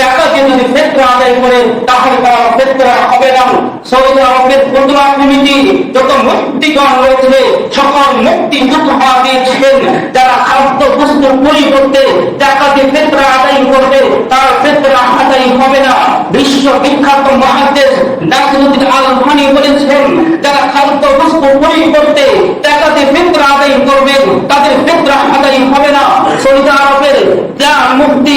টাকা দিয়ে যদি ক্ষেত্র আদায় করে তাহলে তার ক্ষেত্র হবে না। সৌদি আরবের ফতুয়া কমিটি যত মুক্তিগণ রয়েছে, সকল মুক্তি ফতুয়া দিয়েছিলেন। যারা খাদ্য বস্তুর পরিবর্তে টাকা দিয়ে ক্ষেত্র আদায় করবে মহাদেশ নাসিরুদ্দিন আল বলেছেন, যারা খাদ্য বস্তু পরিবর্তে টাকাতে ফিত্র আদায় করবেন তাদের ফিত্র আদায় হবে না সৌদি আরবের যা মুক্তি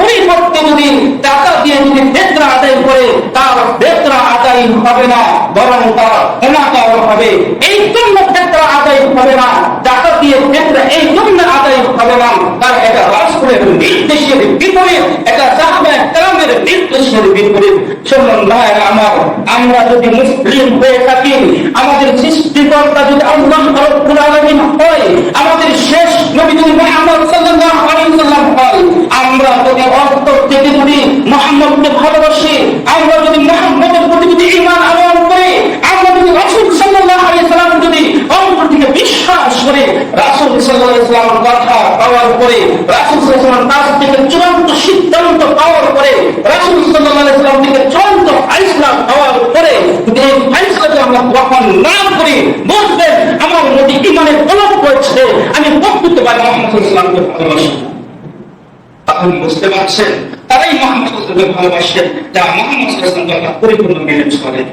পরিবর্তে যদি টাকা দিয়ে যদি ফেতরা আদায় করে, তার ফেতরা আদায় হবে না, বরং তার হেনাকার হবে। এই জন্য ফেতরা আদায় হবে না, টাকা দিয়ে ফেতরা এই জন্য আদায় হবে না, তার এটা রাষ্ট্রের নির্দেশের নির্দেশের বিপরীত চলুন ভাই আমার, আমরা যদি মুসলিম হয়ে থাকি, আমাদের সৃষ্টিকর্তা যদি আল্লাহ হয়, আমাদের শেষ নবী যদি মুহাম্মদ হয়, আমরা যদি অন্তর থেকে যদি মুহাম্মদকে ভালোবাসি আমরা যদি মুহাম্মদের প্রতি যদি ঈমান আনয়ন করি আমরা যদি রাসূল সাল্লাল্লাহু আলাইহি ওয়াসাল্লাম যদি অন্তর থেকে বিশ্বাস করে পরে পরে পরে আমরা গ্রহণ না করি, বুঝবেন আমার নবী ঈমানের তলব করেছে আমি সাল্লাল্লাহু আলাইহি ভালোবাসি। বুঝতে পারছেন? তারাই মোহাম্মদ ভালোবাসেন, যা মোহাম্মদ পরিপূর্ণ মেনে চলে।